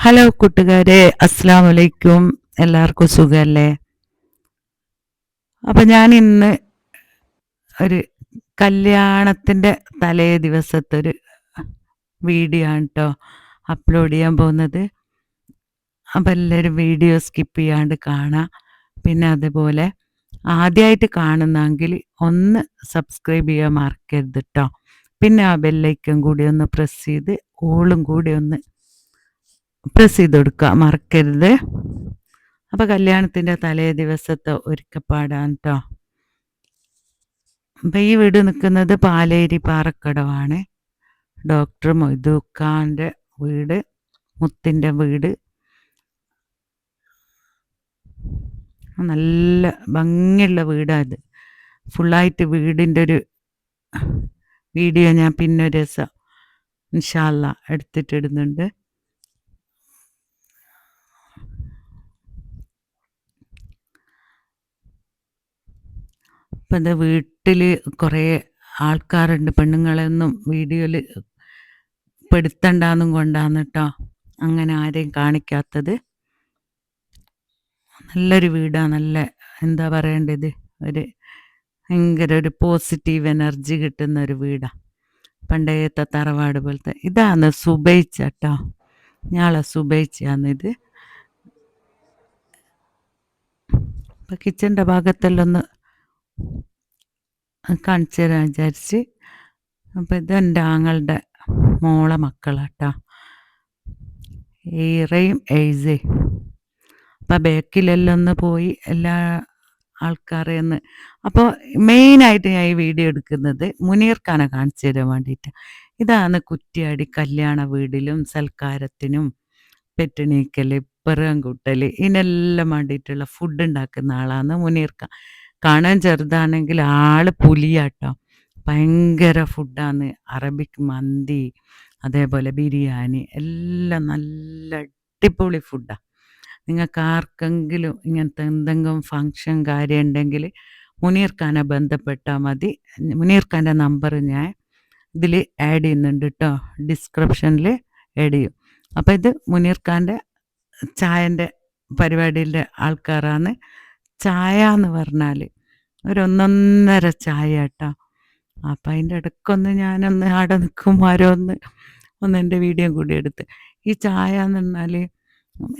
Hello കൂട്ടുകാരെ അസ്സാം വലൈക്കും എല്ലാവർക്കും സുഖമല്ലേ അപ്പം ഞാൻ ഇന്ന് ഒരു കല്യാണത്തിന്റെ തലേ ദിവസത്തെ ഒരു വീഡിയോ ആണ് കേട്ടോ അപ്ലോഡ് ചെയ്യാൻ പോകുന്നത്. അപ്പം എല്ലാവരും വീഡിയോ സ്കിപ്പ് ചെയ്യാണ്ട് കാണാം. പിന്നെ അതുപോലെ ആദ്യമായിട്ട് കാണുന്നെങ്കിൽ ഒന്ന് സബ്സ്ക്രൈബ് ചെയ്യാൻ മറക്കരുത് കേട്ടോ പിന്നെ ആ ബെല്ലൈക്കൻ കൂടി ഒന്ന് പ്രസ് ചെയ്ത് ഓളും കൂടി ഒന്ന് പ്രസ് ചെയ്ത് കൊടുക്കുക മറക്കരുത്. അപ്പോൾ കല്യാണത്തിന്റെ തലേ ദിവസത്തെ ഒരുക്കപ്പാടാണ് കേട്ടോ അപ്പം ഈ വീട് നിൽക്കുന്നത് പാലേരി പാറക്കടവാണ്. ഡോക്ടർ മൊയ്തുഖാന്റെ വീട് മുത്തിന്റെ വീട്. നല്ല ഭംഗിയുള്ള വീടാണ് ഇത്. ഫുള്ളായിട്ട് വീടിന്റെ ഒരു വീഡിയോ ഞാൻ പിന്നെ ഒരു ദിവസം ഇൻഷാല്ല എടുത്തിട്ടിടുന്നുണ്ട്. ഇപ്പം എന്താ വീട്ടിൽ കുറേ ആൾക്കാരുണ്ട്. പെണ്ണുങ്ങളെയൊന്നും വീഡിയോയിൽ പെടുത്തണ്ടെന്നും കൊണ്ടാന്ന് കേട്ടോ അങ്ങനെ ആരെയും കാണിക്കാത്തത്. നല്ലൊരു വീടാണ് നല്ല എന്താ പറയേണ്ടത്? ഒരു ഭയങ്കര ഒരു പോസിറ്റീവ് എനർജി കിട്ടുന്ന ഒരു വീടാണ് പണ്ടേത്തെ തറവാട് പോലത്തെ. ഇതാണ് സുബൈച്ച കേട്ടോ ഞാളെ സുബൈച്ചയാണിത് ഇപ്പം കിച്ചന്റെ ഭാഗത്തെല്ലാം ഒന്ന് കാണിച്ചു തരാൻ വിചാരിച്ച്. അപ്പം ഇത് എന്റെ ആങ്ങളുടെ മോളെ മക്കളാട്ടാ. ഈറയും എയ്സയും അപ്പം ബേക്കിലെല്ലാം ഒന്ന് പോയി എല്ലാ ആൾക്കാരെയൊന്ന് അപ്പോൾ മെയിനായിട്ട് ഞാൻ ഈ വീഡിയോ എടുക്കുന്നത് മുനീർക്കാനെ കാണിച്ചു തരാൻ വേണ്ടിയിട്ട്. ഇതാണ് കുറ്റിയാടി കല്യാണ വീടിലും സൽക്കാരത്തിനും പെറ്റണീക്കൽ പിറകം ഇതിനെല്ലാം വേണ്ടിയിട്ടുള്ള ഫുഡ് ഉണ്ടാക്കുന്ന ആളാണ് മുനീർക്ക കാണാൻ ചെറുതാണെങ്കിൽ ആൾ പുലിയാട്ടോ. ഭയങ്കര ഫുഡാണ് അറബിക് മന്തി അതേപോലെ ബിരിയാണി എല്ലാം നല്ല അടിപൊളി ഫുഡാണ് നിങ്ങൾക്ക് ആർക്കെങ്കിലും ഇങ്ങനത്തെ എന്തെങ്കിലും ഫങ്ഷൻ കാര്യം ഉണ്ടെങ്കിൽ മുനീർ ഖാനെ ബന്ധപ്പെട്ടാൽ മതി. മുനീർ ഖാന്റെ നമ്പർ ഞാൻ ഇതിൽ ആഡ് ചെയ്യുന്നുണ്ട് കേട്ടോ ഡിസ്ക്രിപ്ഷനിൽ ആഡ് ചെയ്യും. അപ്പോൾ ഇത് മുനീർ ഖാന്റെ ചായന്റെ പരിപാടിയിലെ ആൾക്കാരാണ്. ചായ എന്ന് പറഞ്ഞാൽ ഒരു ഒന്നൊന്നര ചായ കേട്ടോ. അപ്പം അതിന്റെ ഇടയ്ക്കൊന്ന് ഞാനൊന്ന് അവിടെ നിൽക്കും ആരോന്ന് ഒന്ന് എന്റെ വീഡിയോ കൂടി എടുത്ത്. ഈ ചായ എന്ന് പറഞ്ഞാൽ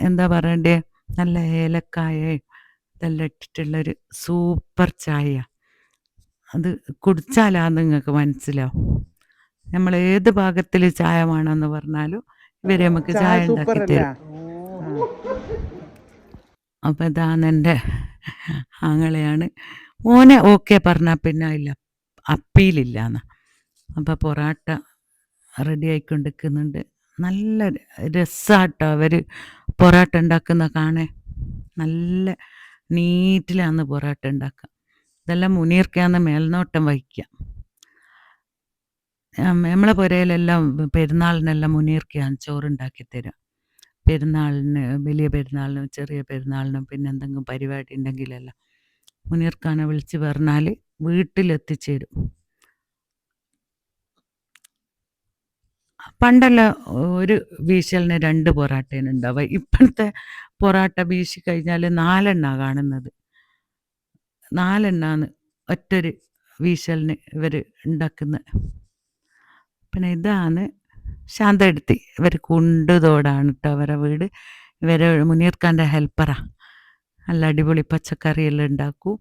എന്താ പറയണ്ടേ? നല്ല ഏലക്കായ ഇതെല്ലാം ഇട്ടിട്ടുള്ളൊരു സൂപ്പർ ചായ. അത് കുടിച്ചാലാ നിങ്ങൾക്ക് മനസ്സിലാവും. നമ്മൾ ഏത് ഭാഗത്തിൽ ചായ വേണമെന്ന് പറഞ്ഞാലും ഇവരെ നമുക്ക് ചായ ഉണ്ടാക്കി തരും. അപ്പം ഇതാണ് എന്റെ ആങ്ങളെയാണ്. ഓനെ ഓക്കെ പറഞ്ഞാൽ പിന്നെ ഇല്ല. അപ്പീലില്ല എന്ന് അപ്പം പൊറാട്ട റെഡി ആയിക്കൊണ്ടിരിക്കുന്നുണ്ട്. നല്ല രസമാട്ടോ അവർ പൊറാട്ട ഉണ്ടാക്കുന്ന കാണേ നല്ല നീറ്റിലാണ് പൊറാട്ട ഉണ്ടാക്കുക ഇതെല്ലാം മുനീർക്കാന്ന് മേൽനോട്ടം വഹിക്കുക നമ്മളെ പുരയിലെല്ലാം പെരുന്നാളിനെല്ലാം മുനീർക്കാണ് ചോറുണ്ടാക്കി തരാം പെരുന്നാളിന് വലിയ പെരുന്നാളിനും ചെറിയ പെരുന്നാളിനും പിന്നെ എന്തെങ്കിലും പരിപാടി ഉണ്ടെങ്കിലെല്ലാം മുനീർക്കാനെ വിളിച്ച് പറഞ്ഞാൽ വീട്ടിലെത്തിച്ചേരും. പണ്ടല്ല ഒരു വീശലിന് രണ്ട് പൊറാട്ടേനുണ്ടാവുക ഇപ്പോഴത്തെ പൊറാട്ട വീശി കഴിഞ്ഞാൽ നാലെണ്ണ കാണുന്നത്. നാലെണ്ണാന്ന് ഒറ്റൊരു വീശലിന് ഇവർ ഉണ്ടാക്കുന്നത് പിന്നെ ഇതാണ് ശാന്തടുത്തി ഇവർ കുണ്ടുതോടാണ് കേട്ടോ അവരെ വീട്. ഇവരെ മുനീർ ഖാന്റെ ഹെൽപ്പറാ. നല്ല അടിപൊളി പച്ചക്കറിയെല്ലാം ഉണ്ടാക്കും.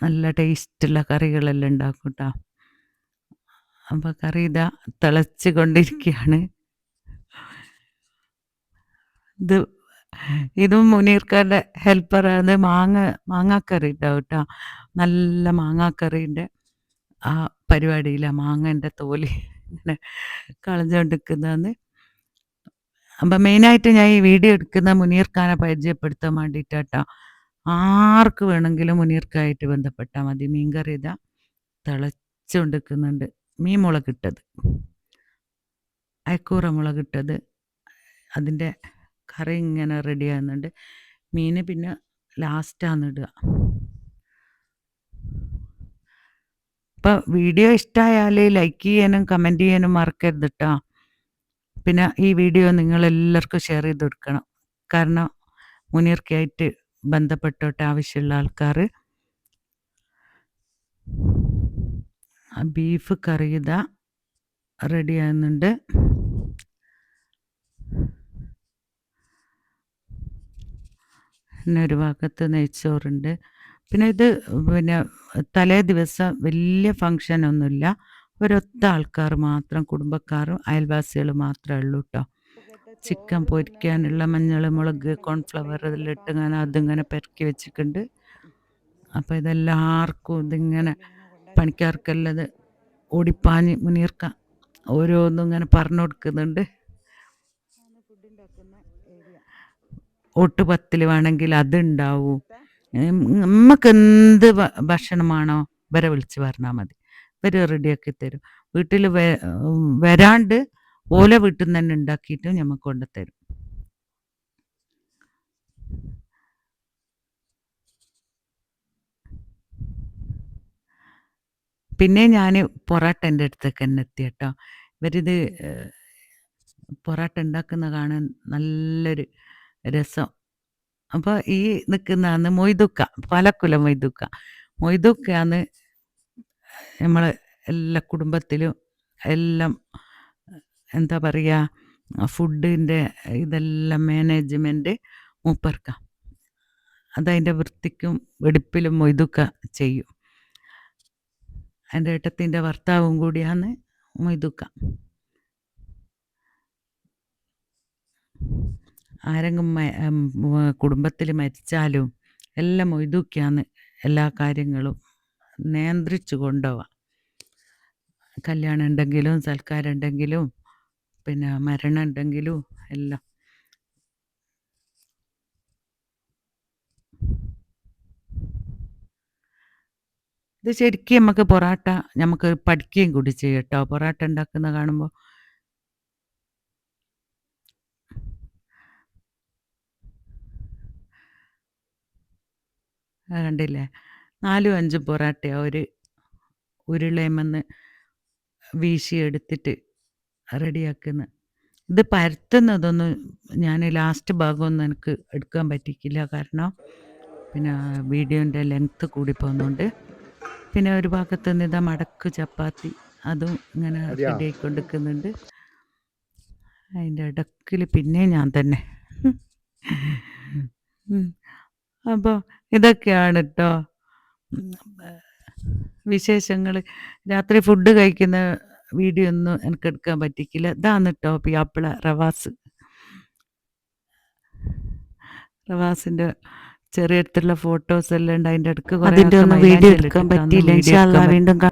നല്ല ടേസ്റ്റുള്ള കറികളെല്ലാം ഉണ്ടാക്കും കേട്ടോ അപ്പോൾ കറി ഇതാ തിളച്ച് കൊണ്ടിരിക്കുകയാണ് ഇത് ഇതും മുനീർക്കാരുടെ ഹെൽപ്പറാണ്. മാങ്ങ മാങ്ങാക്കറി ഉണ്ടാവും കേട്ടോ നല്ല മാങ്ങാക്കറിന്റെ ആ പരിപാടിയിലാണ് മാങ്ങന്റെ തോൽ. ഇങ്ങനെ കളഞ്ഞുകൊണ്ടിരിക്കുന്നതെന്ന് അപ്പം മെയിനായിട്ട് ഞാൻ ഈ വീഡിയോ എടുക്കുന്ന മുനീർ പരിചയപ്പെടുത്താൻ വേണ്ടിയിട്ടാട്ടോ. ആർക്ക് വേണമെങ്കിലും മുനീർക്കായിട്ട് ബന്ധപ്പെട്ടാൽ മതി. മീൻകറി ഇതാ തിളച്ചുകൊണ്ടിരിക്കുന്നുണ്ട്. മീൻ മുളകിട്ടത് അയക്കൂറ മുളകിട്ടത് അതിന്റെ കറി ഇങ്ങനെ റെഡി ആകുന്നുണ്ട്. മീൻ പിന്നെ ലാസ്റ്റാണ് ഇടുക. അപ്പോൾ വീഡിയോ ഇഷ്ടമായാൽ ലൈക്ക് ചെയ്യാനും കമന്റ് ചെയ്യാനും മറക്കരുത് കേട്ടോ പിന്നെ ഈ വീഡിയോ നിങ്ങൾ എല്ലാവർക്കും ഷെയർ ചെയ്ത് കൊടുക്കണം. കാരണം മുനീർക്കായിട്ട് ബന്ധപ്പെട്ടോട്ട് ആവശ്യമുള്ള ആൾക്കാർ ബീഫ് കറി ഇതാ റെഡി ആകുന്നുണ്ട് പിന്നെ ഒരു ഭാഗത്ത് നെയ്ച്ചോറുണ്ട്. പിന്നെ ഇത് പിന്നെ തലേ ദിവസം വലിയ ഫങ്ഷൻ ഒന്നുമില്ല. ഒരൊത്ത ആൾക്കാർ മാത്രം കുടുംബക്കാരും അയൽവാസികൾ മാത്രമേ ഉള്ളൂ കേട്ടോ ചിക്കൻ പൊരിക്കാനുള്ള മഞ്ഞൾ മുളക് കോൺഫ്ലവർ ഇതിലിട്ട് ഇങ്ങനെ അതിങ്ങനെ പെരക്കി വെച്ചിട്ടുണ്ട്. അപ്പോൾ ഇതെല്ലാവർക്കും ഇതിങ്ങനെ പണിക്കാർക്കെല്ലാം ഇത് ഓടിപ്പാഞ്ഞ് മുനീർക്ക ഓരോന്നും ഇങ്ങനെ പറഞ്ഞു കൊടുക്കുന്നുണ്ട്. ഒട്ടുപത്തിൽ വേണമെങ്കിൽ അതുണ്ടാവും നമുക്ക് എന്ത് ഭക്ഷണമാണോ ഇവരെ വിളിച്ച് പറഞ്ഞാൽ മതി. ഇവർ റെഡിയാക്കി തരും. വീട്ടിൽ വരാണ്ട് ഓല വീട്ടിൽ നിന്ന് തന്നെ ഉണ്ടാക്കിയിട്ട് നമുക്ക് കൊണ്ടുതരും പിന്നെ ഞാൻ പൊറാട്ട എന്റെ അടുത്തേക്ക് തന്നെ എത്തി കേട്ടോ ഇവരിത് പൊറാട്ട ഉണ്ടാക്കുന്ന കാണാൻ നല്ലൊരു രസം. അപ്പോൾ ഈ നിൽക്കുന്നതാണ് മൊയ്തുക്ക പാലക്കുല മൊയ്തുക്ക മൊയ്തുക്കയാണ് നമ്മൾ എല്ലാ കുടുംബത്തിലും എല്ലാം എന്താ പറയുക ഫുഡിന്റെ ഇതെല്ലാം മാനേജ്മെന്റ് മൂപ്പർക്ക. അതതിന്റെ വൃത്തിക്കും വെടിപ്പിലും മൊയ്തുക്ക ചെയ്യും. എന്റെ ഏട്ടത്തിന്റെ ഭർത്താവും കൂടിയാണ് മൊയ്തുക്ക ആരെങ്കിലും കുടുംബത്തിൽ മരിച്ചാലും എല്ലാം മൊയ്തുക്കയാണ് എല്ലാ കാര്യങ്ങളും നിയന്ത്രിച്ചു കൊണ്ടുപോവാം കല്യാണം ഉണ്ടെങ്കിലും സൽക്കാരം ഉണ്ടെങ്കിലും പിന്നെ മരണം ഉണ്ടെങ്കിലും എല്ലാം. ഇത് ശരിക്കും നമുക്ക് പൊറാട്ട നമുക്ക് പഠിക്കുകയും കൂടി ചെയ്യട്ടോ പൊറാട്ട ഉണ്ടാക്കുന്ന കാണുമ്പോൾ കണ്ടില്ലേ? നാലും അഞ്ചും പൊറാട്ട ഒരു ഉരുളയുമെന്ന് വീശിയെടുത്തിട്ട് റെഡിയാക്കുന്ന. ഇത് പരത്തുന്നതൊന്നും ഞാൻ ലാസ്റ്റ് ഭാഗമൊന്നും എനിക്ക് എടുക്കാൻ പറ്റിക്കില്ല കാരണം പിന്നെ വീഡിയോന്റെ ലെങ്ത്ത് കൂടി പോകുന്നുണ്ട് പിന്നെ ഒരു ഭാഗത്ത് നിന്ന് ഇതാ മടക്ക് ചപ്പാത്തി അതും ഇങ്ങനെ അതെയോ? റെഡി ആയിക്കൊണ്ടിരിക്കുന്നുണ്ട് അതിന്റെ ഇടക്കിൽ പിന്നെ ഞാൻ തന്നെ. അപ്പോൾ ഇതൊക്കെയാണ് കേട്ടോ വിശേഷങ്ങൾ രാത്രി ഫുഡ് കഴിക്കുന്ന വീഡിയോ ഒന്നും എനിക്ക് എടുക്കാൻ പറ്റിക്കില്ല. ഇതാണ് കേട്ടോ പിയാപ്പിള റവാസ്. റവാസിന്റെ ചെറിയ അടുത്തുള്ള ഫോട്ടോസ് എല്ലാം ഉണ്ട്. അതിന്റെ അടുക്ക് ഒന്നും വീഡിയോ എടുക്കാൻ പറ്റിയില്ല. വീണ്ടും